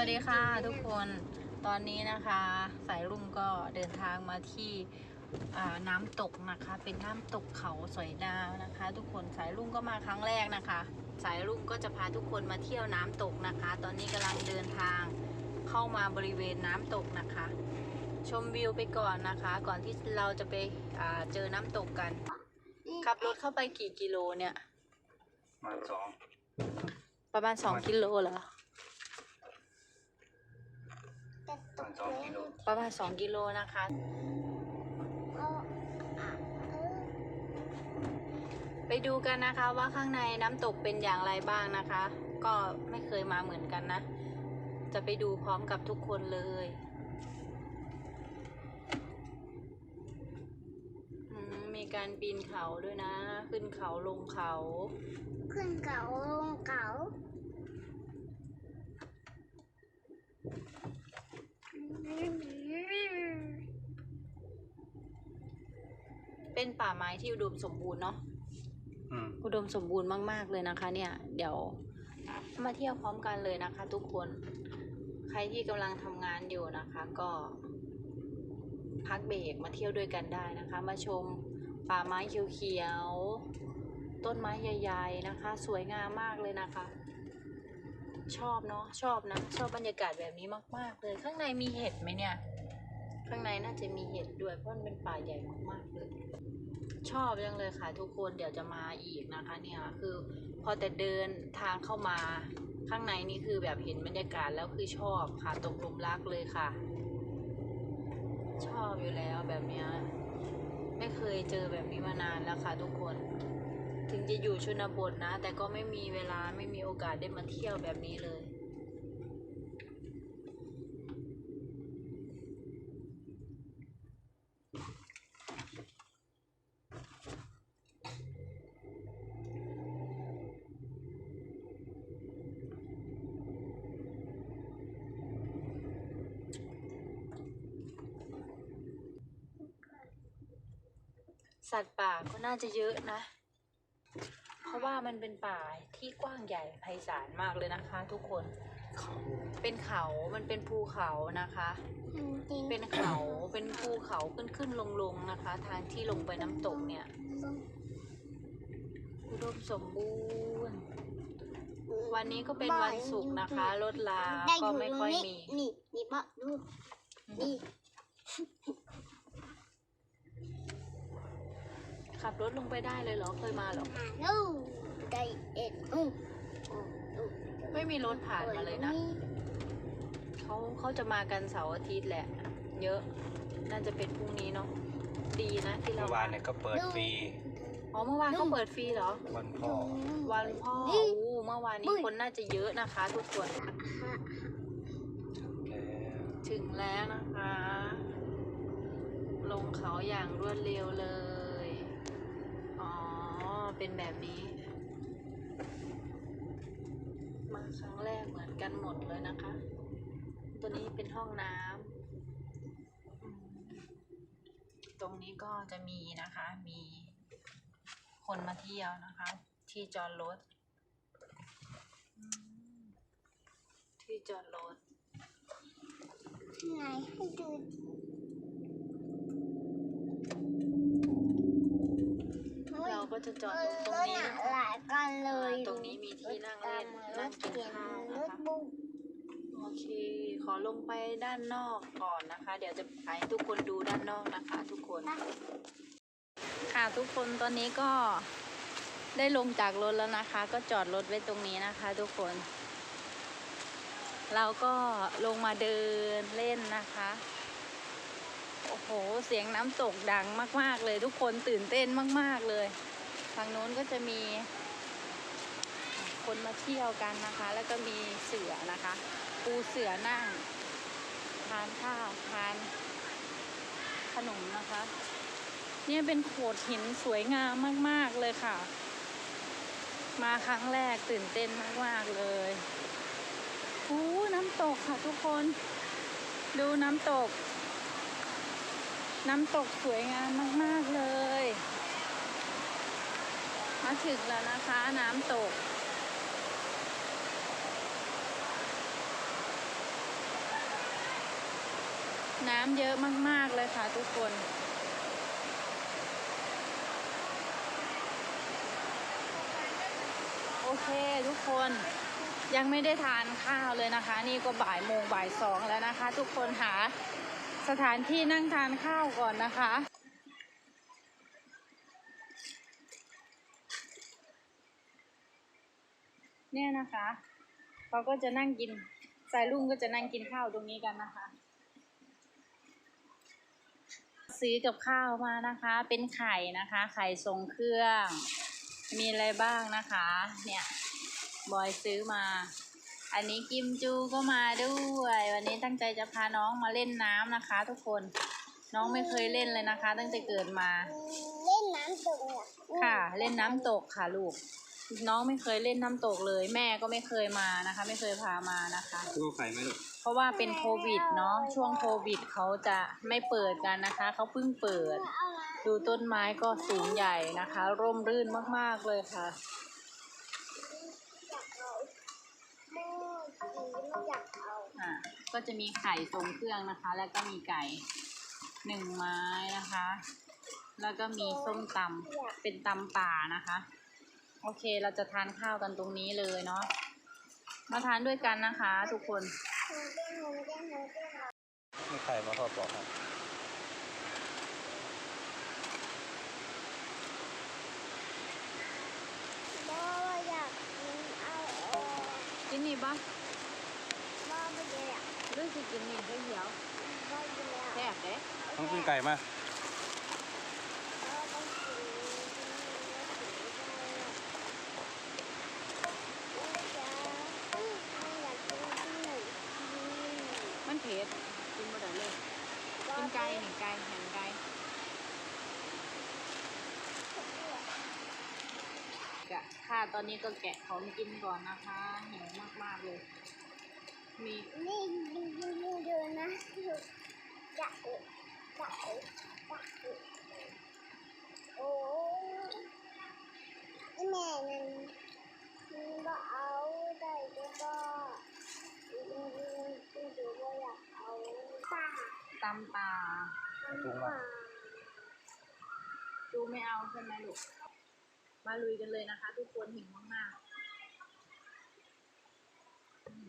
วัสดีค่ะทุกคนตอนนี้นะคะ สายลุงก็เดินทางมาที่อ่าน้ำตกนะคะ เป็นน้ำตกเขาสอยดาวนะคะ ทุกคนสายลุงก็มาครั้งแรกนะคะ สายลุงก็จะพาทุกคนมาเที่ยวน้ำตกนะคะ ตอนนี้กำลังเดินทางเข้ามาบริเวณน้ำตกนะคะ ชมวิวไปก่อนนะคะ ก่อนที่เราจะไปอ่าเจอน้ำตกกัน ขับรถเข้าไปกี่กิโลเนี่ยมาสองประมาณสองกิโลเหรอ มา สองกิโลประมาณ2กิโลนะคะไปดูกันนะคะว่าข้างในน้ำตกเป็นอย่างไรบ้างนะคะ ก็ไม่เคยมาเหมือนกันนะ จะไปดูพร้อมกับทุกคนเลยอืมมีการปีนเขาด้วยนะ ขึ้นเขาลงเขา ขึ้นเขาลงเขา เป็นป่าไม้ที่อุดมสมบูรณ์เนาะอืมอุดมสมบูรณ์มาก ๆ เลยนะคะ เนี่ย เดี๋ยวมาเที่ยวพร้อมกันเลยนะคะ ทุกคน ใครที่กำลังทำงานอยู่นะคะ ก็ พักเบรกมาเที่ยวด้วยกันได้นะคะ มาชมป่าไม้เขียวๆต้นไม้ใหญ่ ๆ นะคะ สวยงามมากเลยนะคะ ชอบเนาะชอบนะ ชอบบรรยากาศแบบนี้มาก ๆ เลย ข้างในมีเห็ดไหมเนี่ย ข้างในน่าจะมีเห็ดด้วยเพราะมันเป็นป่าใหญ่มากๆเลย ชอบจังเลยค่ะ ทุกคนเดี๋ยวจะมาอีกนะคะ เนี่ยคือ พอแต่เดินทางเข้ามา ข้างในนี่คือแบบเห็นบรรยากาศแล้วคือชอบค่ะตกหลุมรักเลยค่ะ ชอบอยู่แล้วแบบเนี้ยไม่เคยเจอแบบนี้มานานแล้วค่ะ ทุกคน ถึงจะอยู่ชนบทนะ แต่ก็ไม่มีเวลาไม่มีโอกาสได้มาเที่ยวแบบนี้เลย สัตว์ป่าก็น่าจะเยอะนะ ราะว่ามันเป็นป่าที่กว้างใหญ่ไพศาลมากเลยนะคะ ทุกคนเป็นเขามันเป็นภูเขานะคะจริงเป็นเขาเป็นภูเขาขึ้นขึ้นลงลงนะคะ ทางที่ลงไปน้ำตกเนี่ยอุดมสมบูรณ์วันนี้ก็เป็นวันศุกร์นะคะรถลาก็ไม่ค่อยมีนี่นี่ปะดูนี่ ขับรถลงไปได้เลยเหรอ เคยมาเหรอหาลูได้เอ็ดอู้อู้อู้ไม่มีรถผ่านมาเลยนะ เขาเขาจะมากันเสาร์อาทิตย์แหละ เยอะ น่าจะเป็นพรุ่งนี้เนาะ ดีนะที่เราเมื่อวานเนี่ยก็เปิดฟรี อ๋อเมื่อวานเขาเปิดฟรีเหรอ วันพ่อ วันพ่อนี่อู้เมื่อวานนี้คนน่าจะเยอะนะคะทุกคนแล้วถึงแล้วนะคะ ลงเขาอย่างรวดเร็วเลยอ๋อ เป็นแบบนี้ มาครั้งแรกเหมือนกันหมดเลยนะคะ ตัวนี้เป็นห้องน้ำตรงนี้ก็จะมีนะคะ มีคนมาเที่ยวนะคะ ที่จอดรถที่จอดรถที่ไหนให้ดู เรา ก็จะจอดรถตรงนี้หนะนาคะหลายกันเลยตรงนี้มีที่นั่งเล่นนั่งกินข้าวรนะถคะบุ้งโอเคขอลงไปด้านนอกก่อนนะคะ เดี๋ยวจะให้ทุกคนดูด้านนอกนะคะ ทุกคน ค่ะทุกคนตอนนี้ก็ได้ลงจากรถแล้วนะคะ ก็จอดรถไว้ตรงนี้นะคะ ทุกคน เราก็ลงมาเดินเล่นนะคะโอ้โห เสียงน้ำตกดังมาก ๆ เลยทุกคนตื่นเต้นมาก ๆ เลย ทางโน้นก็จะมีคนมาเที่ยวกันนะคะ แล้วก็มีเสือนะคะ ปูเสือนั่ง ทานข้าวทานขนมนะคะ เนี่ยเป็นโขดหินสวยงามมาก ๆ เลยค่ะ มาครั้งแรกตื่นเต้นมาก ๆ เลยอู้น้ำตกค่ะทุกคน ดูน้ำตก น้ำตกสวยงามมาก ๆ เลย มาถึงแล้วนะคะน้ำตก น้ำเยอะมาก ๆ เลยค่ะทุกคนโอเคทุกคนยังไม่ได้ทานข้าวเลยนะคะ นี่ก็บ่ายโมงบ่ายสองแล้วนะคะ ทุกคนหาสถานที่นั่งทานข้าวก่อนนะคะ เนี่ยนะคะเขาก็จะนั่งกินสายลุงก็จะนั่งกินข้าวตรงนี้กันนะคะ ซื้อกับข้าวมานะคะ เป็นไข่นะคะ ไข่ทรงเครื่อง มีอะไรบ้างนะคะ เนี่ยบอยซื้อมา อันนี้กิมจูก็มาด้วย วันนี้ตั้งใจจะพาน้องมาเล่นน้ำนะคะ ทุกคนน้องไม่เคยเล่นเลยนะคะ ตั้งแต่เกิดมา เล่นน้ำตกเนี่ยค่ะ เล่นน้ำตกค่ะลูก น้องไม่เคยเล่นน้ำตกเลย แม่ก็ไม่เคยมานะคะ ไม่เคยพามานะคะ ตู้ไข่ไหมลูกเพราะว่าเป็นโควิดเนาะช่วงโควิดเขาจะไม่เปิดกันนะคะเขาเพิ่งเปิดเอาละดูต้นไม้ก็สูงใหญ่นะคะ ร่มรื่นมากๆเลยค่ะอยากเอาแม่สีไม่อยากเอาอะก็จะมีไข่ทรงเครื่องนะคะ แล้วก็มีไก่หนึ่งไม้นะคะ แล้วก็มีส้มตำเป็นตำป่านะคะ โอเคเราจะทานข้าวกันตรงนี้เลยเนาะมาทานด้วยกันนะคะ ทุกคนหนูเต้นหนูเต้นหนูเต้นมีไข่มาทอดบอกครับบ่อยากกินเอาออกกินนี่ปะบ่ไม่ได้อะเรื่องสิกินนี่เหี่ยวบ่กินแล้วแซ่บเด้ต้องกินไก่มา บ่ต้องกินไม่อยากกินที่ไหน มันเผ็ดกินบ่ได้เลยกินไก่เห็นไก่เห็นไก่กะค่ะตอนนี้ก็แกะของกินก่อนนะคะหิวมากๆเลย มีนี่ดูดูดูดูนะจะเอะจะเอะจะเอะโอ้ยแม่นั่นมันบ่อาได้ก็บ่ดูดูดูดูว่าอยากเอาป้า ตำป่าป้าดูไม่เอาใช่ไหมลูก มาลุยกันเลยนะคะ ทุกคนหิวมาก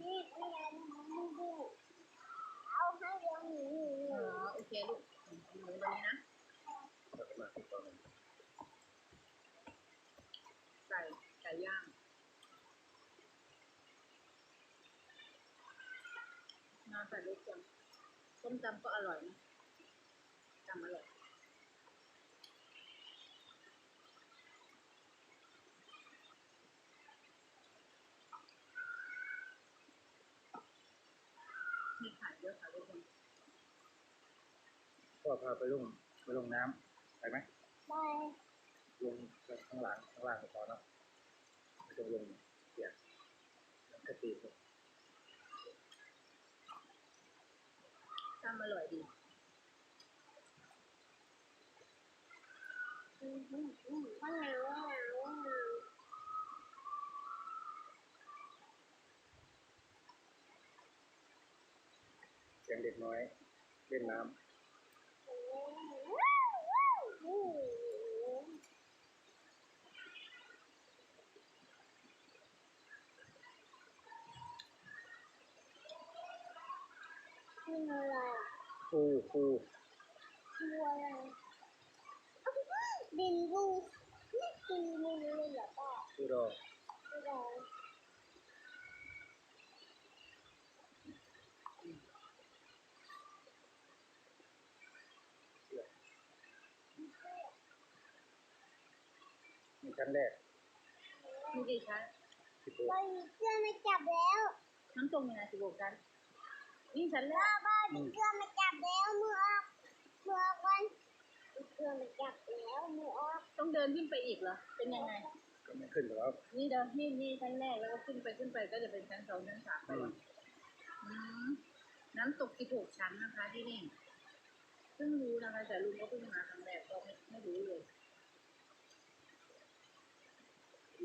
นี่ไม่งั้นมึงดูเอาให้เดี๋ยวหนีๆอ๋อโอเคลูกหมูตัวนี้นะไก่ไก่ย่างมาใส่ลูกจัง ส้มตำก็อร่อยนะตำอร่อยมีขายเยอะค่ะทุกคนก็พาไปลงไปลงน้ำไปไหมไปลงข้างหลังข้างล่างก็พอเนาะไม่ต้องลงเปียกน้ำกะทิเลย ตำ อร่อยดีอืมอืมอืมข้างหนาวข้างหนาวข้างหนาวเสียงเด็กน้อยเล่นน้คืออะไรอะำปูปู คืออะไร ดินรูนี่คือไม่รู้เลยเหรอป้าปูดอกคืออะไรมีชั้นแรกมีกี่ชั้นที่ปูป้ามีเสื้อมาจับแล้วน้ำตรงมีนะสิบหกชั้นนี่ชั้นแรป้ากป้ามีเสื้อมาจับแล้วมือออกมือออก วันมีเสื้อมาจับแล้วมือออกต้องเดินขึ้นไปอีกเหรอ เป็นยังไง ก็ไม่ขึ้นหรอกนี่เดินนี่นี่ชั้นแรกแล้วก็ขึ้นไปขึ้นไปก็จะเป็นชั้นสองชั้นสามไปอืมอืมน้ำตกสิบหกชั้นนะคะที่นี่เพิ่งรู้นะคะแต่ลุงก็เพิ่งมาครั้งแรกก็ไม่ไม่รู้เลย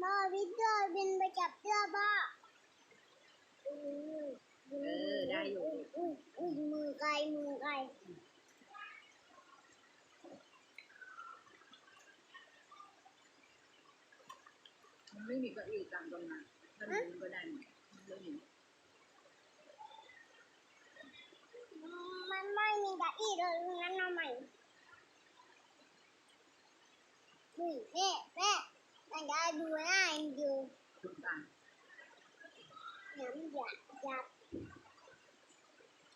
ป้าพี่เสื้อบินไปจับเสื้อป้าเออได้อยู่ อุ้ยอุ้ยมือไกลมือไกล อที่อยู่กลางต้นไม้ต้นไม้มันก็ได้หมดเรื่องนี้มันไม่มีกะอี้เลยงั้นทำไมนี่แม่แม่มันจะดูหน้าเองดูทุกกาน้ำหยาบหยาบ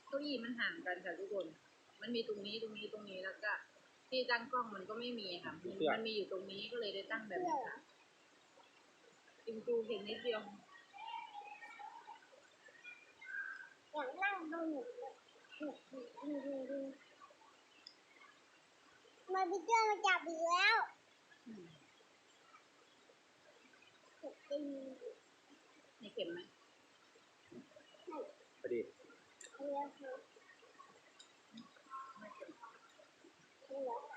เก้าอี้มันห่างกันค่ะทุกคน มันมีตรงนี้ตรงนี้ตรงนี้แล้วก็ที่ตั้งกล้องมันก็ไม่มีค่ะ มันมีอยู่ตรงนี้ก็เลยได้ตั้งแบบนี้ค่ะ จริงจูเห็นนิดเดียวอยากนั่งดูหนูดูดูดูดูมาพิเจอร์มาจับอีกแล้วอืมถูกตีมีเข็มไหมพอดีเรียกคือไม่เข็มเรียก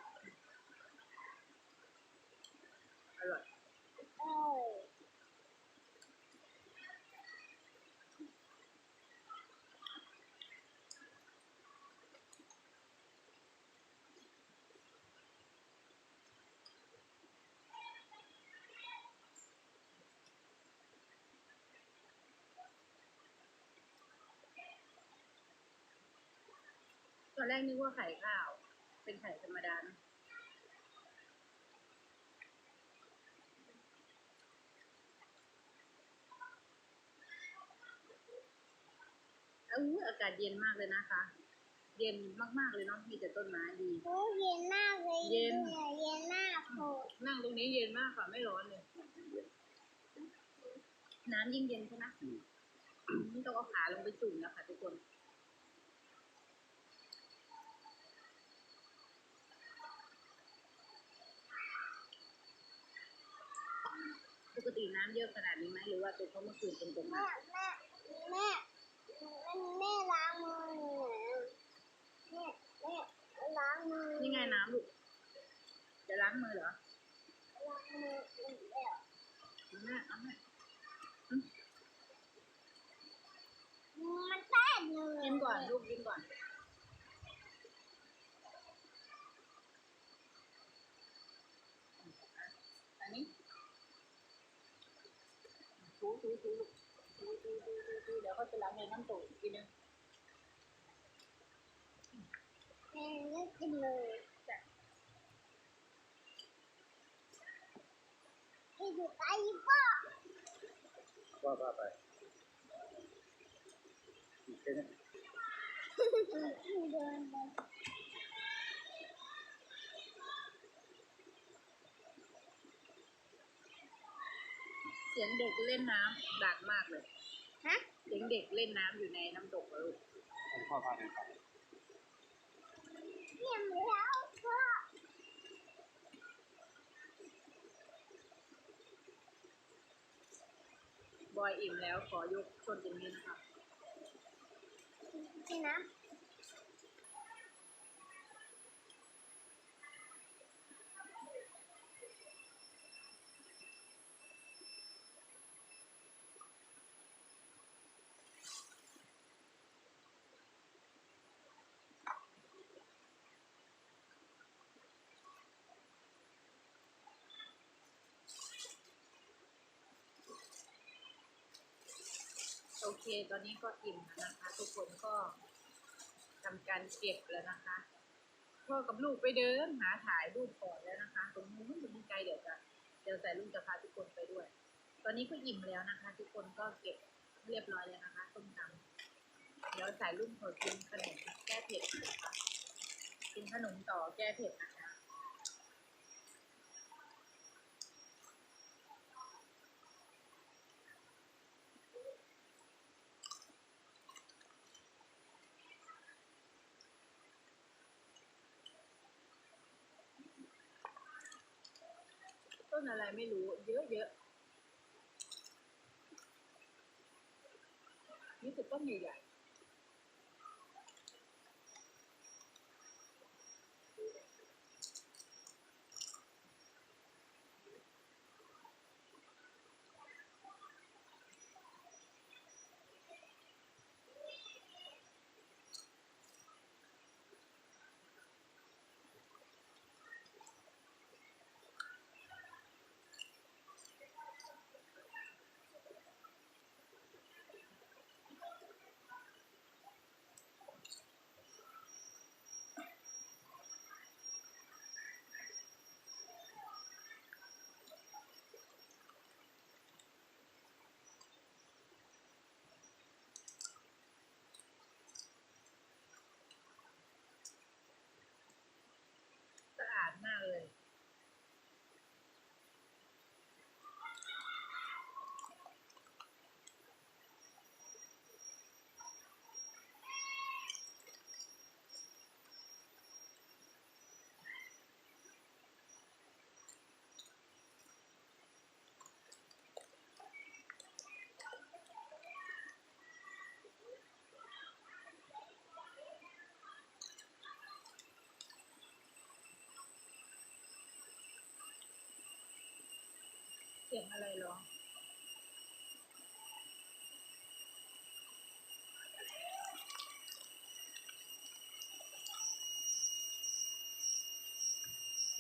อนแรกนึกว่าไข่ข้าว เป็นไข่ธรรมดานะเอออากาศเย็นมากเลยนะคะ เย็นมากๆเลยเนาะมีแต่ต้นไม้ดีโอ้เย็นมากเลยเย็นดูเย็นมากโหนั่งตรงนี้เย็นมากค่ะไม่ร้อนเลย น้ำยิ่งเย็นใช่ไหมอืมนี่ต้องเอาขาลงไปจุ่มแล้วค่ะทุกคน ปกติ น้ำเยอะขนาดนี้ไหมหรือว่าเป็นเพราะเมื่อคืนเป็นตกแม่แม่แม่แม่ล้างมือหน่อยแม่แม่ล้างมือ นี่ไงน้ำลูก จะล้างมือเหรอ ล้างมืออีกแล้ว เอาแม่เอาแม่ มันแต้เลย กินก่อนลูกกินก่อน อันนี้ ถูถูถูลูกถูถูถูถูถูเดี๋ยวเขาจะล้างในน้ำตกอีกทีนึงแม่เลือกกินเลยจ้ะที่อยู่ใต้พ่อว่าว่าไปอีกแค่นี้เดินไป เสียงเด็กเล่นน้ำดังมากเลย ฮะ เสียงเด็กเล่นน้ำอยู่ในน้ำตกอะลูกให้พ่อพาเดินไปเยี่ยมแล้วพ่อบอยอิ่มแล้วขอยกชนตรงนี้นะคะ กินน้ำ โอเค ตอนนี้ก็อิ่มแล้วนะคะ ทุกคนก็ทำการเก็บแล้วนะคะพ่อกับลูกไปเดินหาถ่ายรูปก่อนแล้วนะคะ ตรงนู้นตรงนี้ไกลเดี๋ยวจะเดี๋ยวใส่ลูกจะพาทุกคนไปด้วย ตอนนี้ก็อิ่มแล้วนะคะ ทุกคนก็เก็บเรียบร้อยแล้วนะคะต้มตำเดี๋ยวใส่ลูกขอกินขนมแก้เผ็ดนะคะกินขนมต่อแก้เผ็ดนะคะ ต้นอะไรไม่รู้ เยอะเยอะนี่คือต้นใหญ่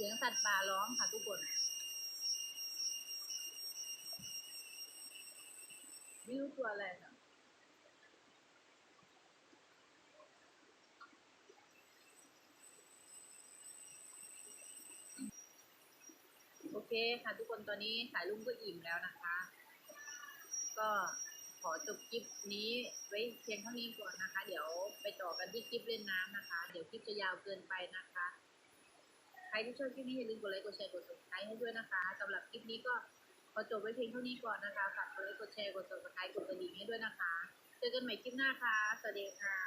สียงสัตว์ป่าร้องค่ะทุกคนไม่รู้ตัวอะไรค่ะโอเคค่ะทุกคนตอนนี้สายลุงก็อิ่มแล้วนะคะ ก็ขอจบคลิปนี้ไว้เพียงเท่านี้ก่อนนะคะ เดี๋ยวไปต่อกันที่คลิปเล่นน้ำนะคะ เดี๋ยวคลิปจะยาวเกินไปนะคะ รที่ชอบคลิปนี้อย่าลืมกดไลค์กดแชร์กด subscribe ให้ด้วยนะคะสำหรับคลิปนี้ก็ขอจบไว้เพียงเท่านี้ก่อนนะคะฝากกดไลค์กดแชร์กด subscribe กดกระดิ่งให้ด้วยนะคะ เจอกันใหม่คลิปหน้าค่ะ สวัสดีค่ะ